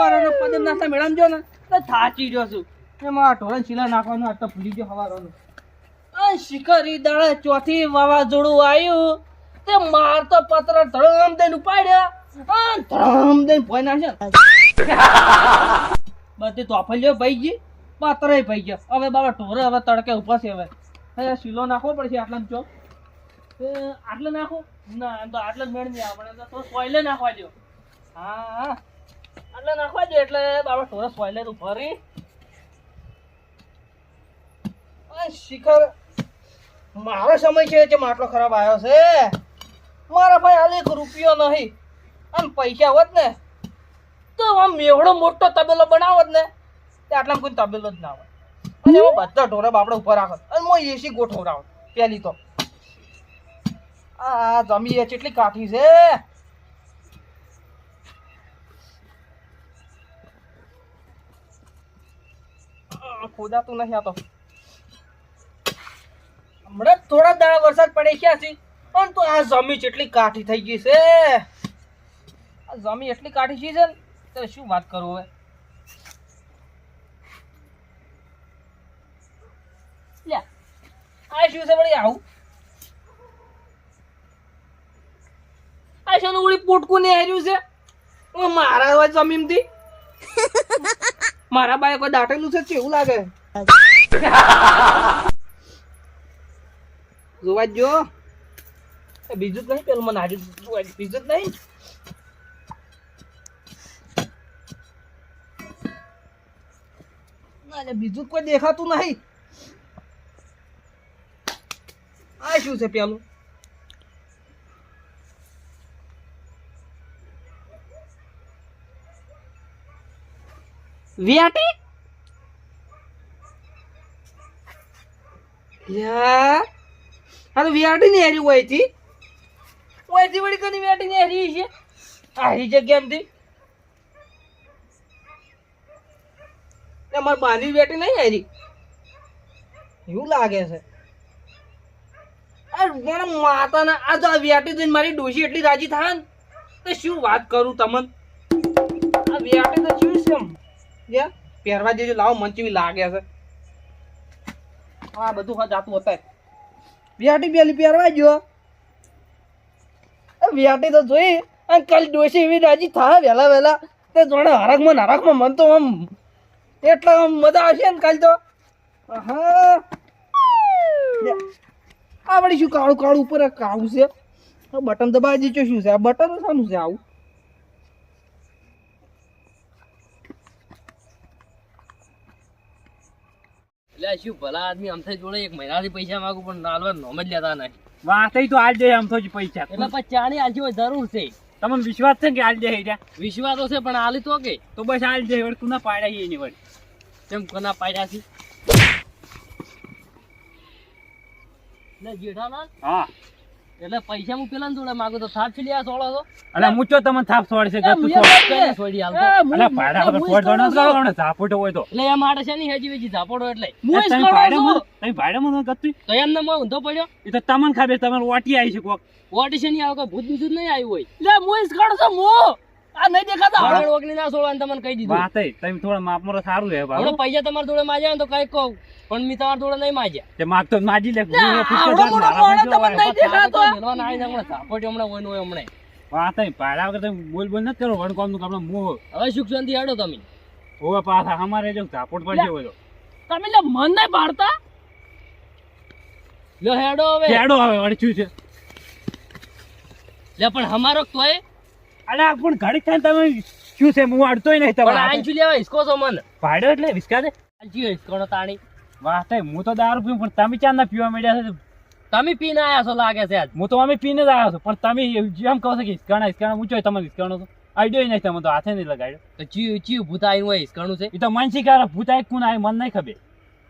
ઉપર અને પદે નાસ્તા મેળામ જો ને, તો થાચી ગયો છું. એમાં આ ઢોરણ શીલા નાખવાનું, આ તો ભૂલી ગયો હવારવાનું આ શિખરી દાડે ચોથી વાવાઝોડું આવ્યું. તે માર તો પત્ર ધડમ દઈને ઉપાડ્યા. આ ધડમ દઈને ભોય નાખ્યા. બધી તોફલ્યો ભાઈ ગઈ પાતરે ભાઈ ગયો. હવે બાબા ઢોરે હવે તડકે ઊભા છે હવે. હવે શીલો નાખવો પડશે આટલા ચો આટલે નાખો? ના તો આટલે જ મેળ નહીં આપણે તો સોયલે નાખવા દો હા હા. આટલે નાખવા એટલે બાબા ઢોરે સોયલે તું ફરી શિખર, મારો સમય છે જે માટલો ખરાબ આવ્યો છે? મારા ભાઈ હાલ એક રૂપિયો નહીં. આમ પૈસા હોત ને, તો આમ મેવડો મોટો તબેલો બનાવત ને, તે આટલામાં કોઈ તબેલો જ ના હોય. અને એમાં બધા ઢોરા બાપડે ઉપર રાખો અને હું એસી ગોઠવડાવ પેલી તો. આ જમી એ કેટલી કાઠી છે આ ખોદાતું નથી આ તો. હમણાં થોડા દાડા વરસાદ પડે ગયા છે પણ તો આ જમી જેટલી કાઠી થઈ ગઈ છે. આ જમી એટલી કાઠી છે ને શું વાત કરું હવે? આ શું છે વળી આવું? આ શું વળી પોટકું ને હાર્યું છે? મારા જમીન જમીનથી? મારા બાએ કોઈ દાટેલું છે કેવું લાગે? જોવા જ બીજું નહીં પેલું મને આજે બીજું જ નહીં? ના એટલે બીજું કોઈ દેખાતું નહીં. આ શું છે પેલું? વિયાટી? યા. આ તો વિયાટી ની હારી હોયથી હોયથી વળી કની વિયાટી ની હારી છે? હારી જગ્યામાંથી મારી બાની બેટી નહીં હેરી. એવું લાગે છે. પણ માતાના આ જો આ વ્યાટી જોઈને મારી ડોશી એટલી રાજી થાય ને તો શું વાત કરું તમને? આ વ્યાટી તો જે પહેરવા જેજો લાવો, મન જેવી લાગે છે. આ બધું જાતું હતા વ્યાટી બેલી પહેરવા જો વ્યાટી તો જોઈ, અને કાલ ડોશી એવી રાજી થાય વહેલા વહેલા. તે જોડે હરકમાં હરકમાં મન તો આમ એટલા આમ મજા આવશે ને કાલ તો. હા. આ વળી શું કાળું કાળું ઉપર કાળું છે? બટન દબાવી દીધું શું છે? આ બટન શાનું છે આવું? એટલે શું ભલા આદમી આમ જોડે એક મહિનાથી પૈસા માંગુ પણ નાલવા નોમ જ લેતા નહીં. વાત તો આજ દે આમ તો જ પૈસા. એટલે પછી ચાણી આલજી જરૂર છે. તમને વિશ્વાસ છે કે આજ દે હેડ્યા વિશ્વાસ છે પણ આલી તો કે. તો બસ આજ દે વળ કુના પાડ્યા એની વળ. કેમ કોના પાડ્યા છે? એટલે જેઠાલાલ? હા. એટલે પૈસા હું પેલા જોડે માંગુ તો થાપ છે લ્યા સોળો તો અલે મૂચો તમને થાપ છોડશે છે કે તું મુએ છોડ. અલે પાડા વગર મુએ છોડ કરો ને ઝાપોટો હોય તો. એટલે એમ આડે છે ની હેજી વેજી ઝાપડો એટલે. હું જ કરો છો. તમે ભાડે મને ગતું તો એમને મોં ઊંધો પડ્યો? એ તો તમને ખબર તમારે ઓટી આવી છે કોક. ઓડિશનની આવે કોઈ ભૂત બીજું નહીં આવ્યું હોય. લે મુએ જ કાઢો છો મો આ નહીં દેખાતા આગળ ઓગળી ના સોળવાનું તમને કહી દીધું. વાત તમે થોડા માપમાં તો સારું હે હમણાં પૈસા તમારા જોડે માજ્યા તો કઈ કહું. પણ મેં તમારા જોડે નહીં માજ્યા તે માગતો માજી લે લે, આવડો મોટો માણસ તમને નહીં દેખાતો. મેલવાના આવીને હમણાં ઝાપટ હમણાં હોય હોય હમણાં. વાત એ ભાડા વગર તમે બોલ બોલ નથી કરો વણ કોમનું આપણે મોહ. હવે સુખ શાંતિ હેડો તમે. હોવે પાછા અમારે જો ઝાપોટ પડશે હોય તો તમે લે મન નહીં પાડતા. લો હેડો હવે. હેડો હવે અડચ્યું છે. લે પણ અમારો તોય અલે પણ ઘડી થાય તમે શું છે હું અડતોય નહીં પણ તમારે આંચુ લેવા હિસકો છો મને. ભાડો એટલે વિસ્કા દે આંચુ હિસકોનો તાણી. વાહ તે હું તો દારૂ પીવું પણ તમે ચાંદા પીવા મળ્યા છે? તમે પીને આવ્યા છો લાગે છે આજ. હું તો અમે પીને જ આવ્યો છું પણ તમે જેમ કહો છો કે હિસકાણા હિસકાણા ઊંચો તમે હિસકાણો છો. આઈડિયો નહીં તમે તો હાથે નહીં લગાડ્યો. તો ચીવ ચીયું ભૂત હોય હિસકાણું છે? એ તો માનસી કાર ભૂતાય કોણ આય મને નહીં ખબર.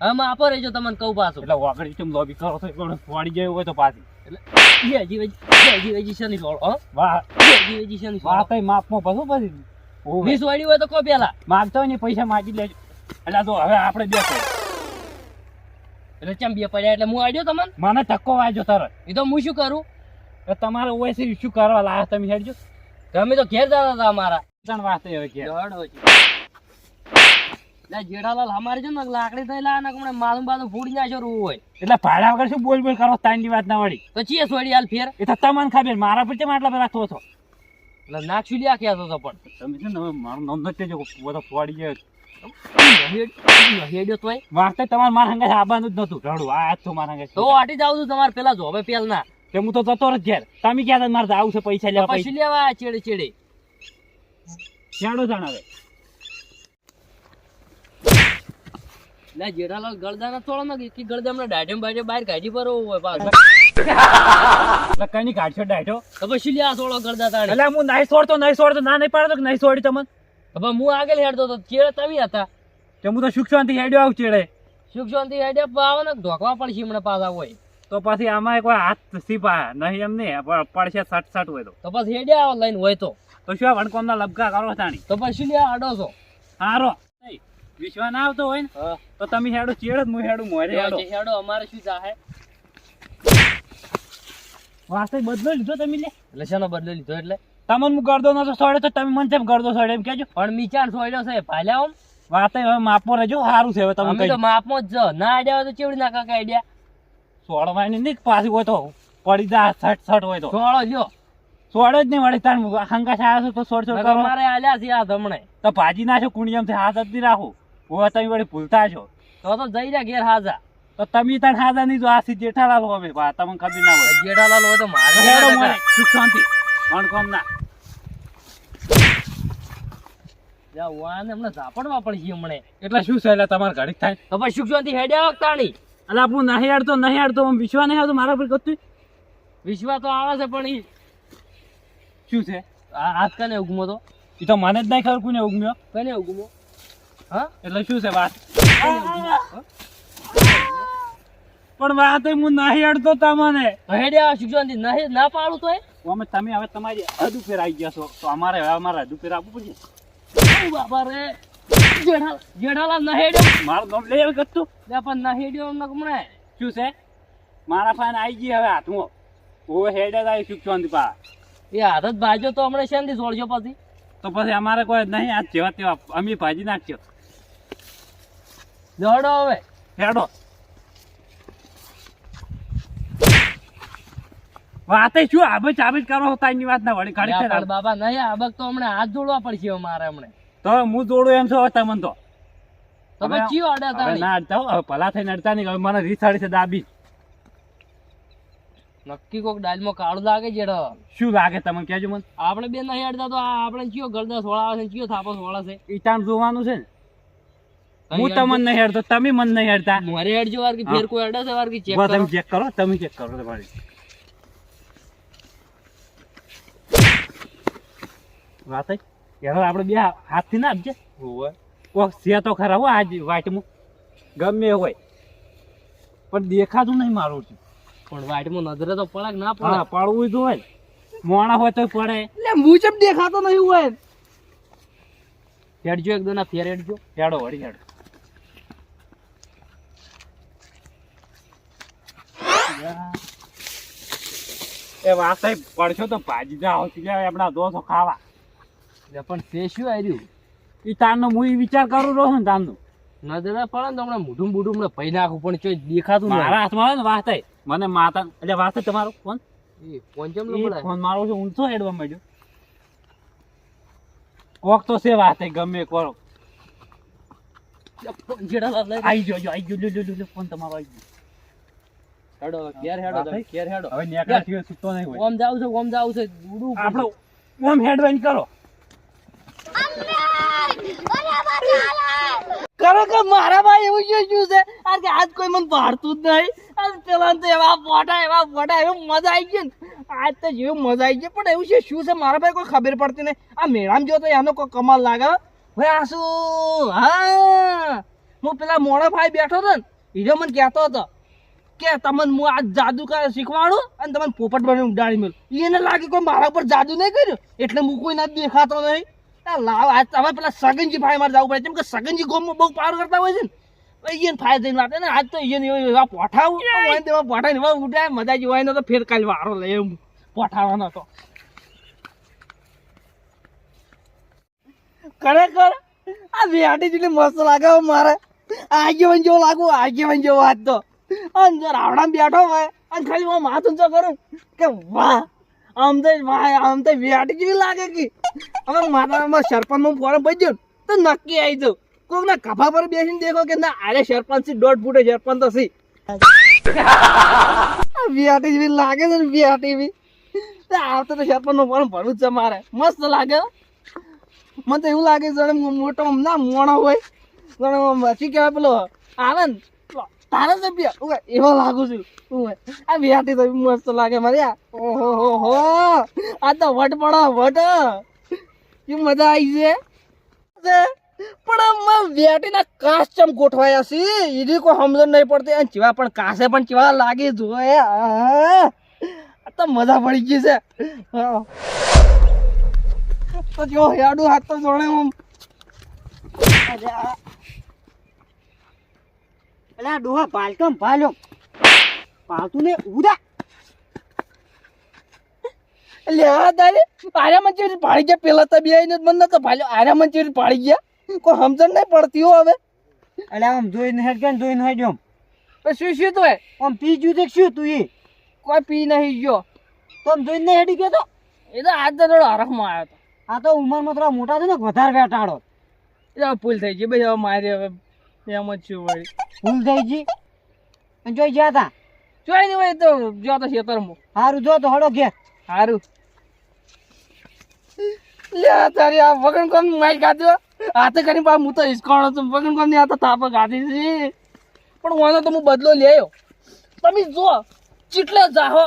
હમ આપો રહેજો તમને કહું પાછું. એટલે વાગડી તમે લોબી કરો છો કોણ વાડી જાય હોય તો પાછી. એટલે હજી વેજી હજી વેજી શની લોડો હો? વાહ. હજી વેજી શની વાત એ માપમાં પાછું પછી. વીસ વાળી હોય તો કો પેલા? માગતો હોય ને પૈસા માગી લેજો. એટલે તો હવે આપણે બેસો. એટલે ચમ બે પડ્યા એટલે હું આડ્યો તમને? મને ધક્કો વાંચો તરત. એ તો હું શું કરું? તમારે ઓય શું કરવા લાયા તમે હેડજો. તમે તો ઘેર જતા હતા અમારા. ત્રણ વાત હવે ઘેર. જેઠાલાલ અમારે છે ને લાકડી થઈ લાવે ને હમણાં માથું બાથું ફૂડી નાખ્યો રૂ હોય એટલે ભાડા વગર શું બોલ બોલ કરો તાંડી વાત ના વળી. તો ચીએ છોડી હાલ ફેર. એ તો તમને ખબર મારા પર કેમ આટલા બધા થો છો? એટલે નાખશું લ્યા ક્યાં તો પણ. તમે છે ને મારું નામ નથી જો બધા ફોડી જાય હેડ્યો તોય. વાસ્તે તમારે મારા હંગે આવવાનું જ નતું રડું આ આજ તો મારા હંગે તો આટી જાવ છું તમારે પેલા હવે પેલ ના. તે હું તો જતો જ ઘેર. તમે ક્યાં? મારે તો આવું છે પૈસા લેવા પૈસા. લેવા આ ચેડે ચેડે ક્યાંડો જણાવે લે જેઠાલાલ ગળદા ના થોડો ને કે ગળદા હમણાં દાઢેમ બાઢે બહાર કાઢી પર હોય પાછો. એટલે કઈ કાઢશો ડાયટો તો પછી લ્યા થોડો ગળદા તાણે. એટલે હું નહીં છોડતો નહીં છોડતો ના નહીં પાડતો કે નહીં છોડી તમને? હવે હું આગળ હેડતો તો ચેડે તમે હતા. કે હું તો સુખ શાંતિ હેડ્યો આવું ચેડે. સુખ શાંતિ હેડે પાવો ને ઢોકવા પડશે હમણાં પાછા હોય. તો પછી આમાં કોઈ હાથ સીપા નહીં એમ નહીં પડશે સટ સટ હોય તો. તો પછી હેડ્યા લઈને હોય તો. તો શું વણકોમના લબકા કરો તાણી. તો પછી લ્યા આડો છો. હારો. નહીં, વિશ્વાસ ના આવતો હોય ને તો તમે હેડો ચેડ જ હું હેડું મોરે હેડો હેડો. અમારે શું જાહે? વાસ્તે બદલો લીધો તમે લે. એટલે શેનો બદલો લીધો એટલે? તમને હું ગરદો નતો સોડે તો તમે મને કેમ ગરદો સોડે એમ કેજો પણ મીચાણ સોડ્યો છે ભાલ્યા ઓમ વાતે હવે માપો રહેજો સારું છે હવે તમે અમે તો માપમાં જ જ ના આડ્યા હોય તો ચેવડી ના કે આડ્યા? સોડવાની નહીં પાછી હોય તો પડી જા સટ સટ હોય તો. સોડો લ્યો. સોડ જ નહીં વળી તાણ હંગા આવ્યા છો તો સોડ સોડ કરો. અમારે આલ્યા છે આ તમને તો ભાજી નાખો કુણિયમથી હાથ જ નહીં રાખો. હવે તમે વળી ભૂલતા છો. તો તો જઈ રહ્યા ઘેર હાજા. તો તમે તાર હાજા નહીં જો આ સી જેઠાલાલ હોમે. બા તમને ખબર ના હોય. જેઠાલાલ હોય તો મારે સુખ શાંતિ. વણકોમ ના. જા વાને હમણાં ઝાપડવા પડશે હમણે. એટલે શું છે એટલે તમારે ઘડીક થાય? તો પછી સુખ શાંતિ હેડ્યા વખતાણી એટલે હું નહીં હેડતો નહીં હેડતો આમ વિશ્વા નહીં આવતો મારા પર કતું વિશ્વા તો આવે છે પણ ઈ શું છે? આ હાથ કને ઉગમો તો? એ તો મને જ નહીં ખબર કોને ઉગમ્યો. કને ઉગમો? હા? એટલે શું છે વાત? પણ વાત હું નહીં અડતો તમને. હેડ્યા શિક્ષણ શાંતિ નહીં ના પાડું તો એ અમે તમે હવે તમારી હદ ઉપર આવી ગયા છો. તો અમારે હવે અમારે હદ ઉપર આપવું પડશે. બાબા રે? જેઠાલાલ નહેડ્યો મારું નામ લઈ આવે કતું લે પણ નહેડ્યો નકમણે શું છે? મારા ફાન આવી ગઈ હવે હાથમાં ઓ હેડે આવી શિક્ષણ પા એ હાથ જ ભાજ્યો તો હમણાં શેનથી જોડજો પછી? તો પછી અમારે કોઈ નહીં આ જેવા તેવા અમે ભાજી નાખજો. દોડો હવે. હેડો. વાતે શું આબે ચાબે કરો તાની વાત ના વળી ઘડી પણ બાબા નહીં આબક તો હમણે હાથ જોડવા પડશે મારે હમણે. તો હું જોડું એમ છો તમને તો? તો હવે- પછી અડ્યા હવે ના અડતા હવે ભલા થઈને અડતા નહીં હવે મને રીસાડી છે દાબી. નક્કી કોક ડાલમાં કાળું લાગે છે શું લાગે તમને કેજો મને. આપણે બે નહીં અડતા તો આપણે કયો ગરદા સોળા છે કયો થાપો સોળા છે. ઈટાણ જોવાનું છે ને? હું તમને નહીં હેડતો તમે મને નહીં હેડતા મારે હેડજો વાર કે ફેર કોઈ હેડે છે વાર કે ચેક કરો તમે ચેક કરો તમે ચેક કરો તમારી. વાત. યાર આપણે બે હાથથી ના આપજે. કોક છે તો ખરા હો આજ વાટમાં. ગમે હોય. પણ દેખાતું નહીં મારું છે પણ વાઈટમાં નજરે તો પડે ના હા પડે પડવું તો હોય. મોણા હોય તો પડે. એટલે મુજબ દેખાતો નહીં હોય. હેડજો એક દોના ફેર હેડજો. હેડો વળી હેડો. એ વાત સાહેબ પડશો તો ભાજી જાઓ એટલે આપણા દોસો ખાવા. એટલે પણ તે શું આવ્યું એ તારનો હું એ વિચાર કરું રહું ને તારનો નજરે પડે ને તો હમણાં મોઢું બુઢું હમણાં પૈ નાખું પણ ચોય દેખાતું મારા હાથમાં આવે ને વાત મને માતા એટલે વાત તમારો ફોન? એ ફોન મારો છે ઊંચો હેડવા માંડ્યો. કોક તો છે વાત ગમે કરો જેઠાલાલ લઈ આઈ ગયો લ્યો, લ્યો, ફોન તમારો આવી ગયો. હેડો ઘેર હેડો વાત તમે થઈ? ઘેર હેડો. હવે નેકળા સિવાય છૂટતો નહીં હોય. ઓમ જાવ છે ઓમ જાવ છે. ઉડું આપણો ઓમ હેડવાઈન કરો. ખરેખર મારા ભાઈ એવું શું શું છે? આ કે આજ કોઈ મને ભારતું જ નહીં. આજ પેલા તો એવા ફોટા એવા ફોટા એવું મજા આવી ગઈ ને. આજ તો જેવું મજા આવી ગઈ પણ એવું છે શું છે? મારા ભાઈ કોઈ ખબર પડતી નહીં. આ મેળામાં જો તો એનો કોઈ કમાલ લાગે ભાઈ આ શું? હા. હું પેલા મોડા ભાઈ બેઠો હતો ને એ મને કહેતો હતો કે તમને હું આ જાદુ શીખવાડું અને તમને પોપટ બની ઉડાડી મેળું એને લાગે કોઈ મારા પર જાદુ નહીં કર્યું? એટલે હું કોઈ ના દેખાતો નહીં. આ લાવ આજ તમે પેલા સગનજી ભાઈ મારે જવું પડે. કેમ કે સગનજી ગોમમાં બહુ પાર કરતા હોય છે ને. ભાઈ એને ફાયદા થઈને વાત ને આજ તો એને એવા પોઠાવું હોય તેવા પોઠા ઉઠાય મજા જેવા હોય ને તો ફેર કાલ વારો લે એમ. પોઠાવાનો તો. ખરેખર આ વેટી જેટલી મસ્ત લાગે મારે. આગેવન જેવો લાગુ આગેવન જેવો વાત તો. જો રાવડામાં બેઠો હોય અને ખાલી હું માથું ચો કરું કે વાહ, આમ તો ભાઈ આમ તો વેટી જેવી લાગે કે. હવે મારા સરપંચનું ફોરમ ભરી દઉં તો નક્કી આવી જાઉં. કોક ના કફા પર બેસીને દેખો કે ના, આરે સરપંચથી દોઢ ફૂટે, સરપંચ તો સી. જેવી લાગે છે ને બી આવતો તો સરપંચનું ફોરમ ભરવું જ છે મારે. મસ્ત લાગે. મને તો એવું લાગે જાણે મોટો, ના, મોણો હોય. જાણે શું કહેવાય પેલો, આવે ને પેલો ધારાસભ્ય ઉવે, એવો લાગુ છું. આ બિહારથી તો મસ્ત લાગે મારે. ઓહો હો આ તો વટ પડો વટ. શું મજા આવી છે. છે. પણ આમ વેટીના કાસ ચમ ગોઠવાયા છે? એની કોઈ સમજણ નહીં પડતી. અને ચીવા પણ કાસે પણ ચીવા લાગી જોએ આ તો મજા પડી ગઈ છે. તો જો હેડું હાથ તો જોડે આમ. અલા ડોહા પાલકમ ભાલ્યો. પાલતું ને ઉદા લેવા આ તારે આર્યા મંચી પાડી ગયા. પેલા તો બે આઈને જ મને નતો ભાલ્યો. આર્યા મંચી પાડી ગયા. કોઈ સમજણ નહીં પડતી હો હવે. અલે આમ જોઈને હેડ ગયા જોઈને હેડ તો શું શું તો આમ પી જ્યું તે શું તું એ? કોઈ પી નહીં ગયો. તો આમ જોઈને હેડી ગયો તો? એ તો આજ તો થોડો હરખમાં આવ્યો આ તો ઉંમરમાં થોડા મોટા છે ને વધારે વેટાડો હતો ભૂલ થઈ ગઈ. ભાઈ હવે મારે હવે એમ જ છું ભાઈ. ભૂલ થઈ ગઈ? અને જોઈ ગયા તા? જોઈ નહીં હોય તો જો તો ખેતરમાં. સારું જો તો હડો ઘેર. સારું લે તારી આ વગણ કોણ મારી ખાધો હાથે કરીને પા હું તો હિસકાણો છું. વગન કોણ આ તો તાપ ગાધી છે. પણ ઓનો તો હું બદલો લે તમે જો ચીટલે જાહો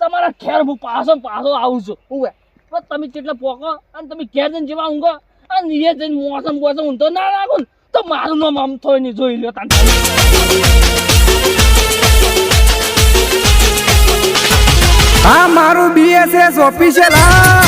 તમારા ખેર હું પાછો પાછો આવું છું. ઉવે પણ તમે ચીટલે પોકો અને તમે ઘેર જઈને જેવા ઊંઘો અને એ જઈને મોસમ મોસમ ઊંધો ના રાખો ને. તો મારું નામ આમ થોય નહીં જોઈ લ્યો તાન. હા મારું બીએસએસ ઓફિશિયલ હા.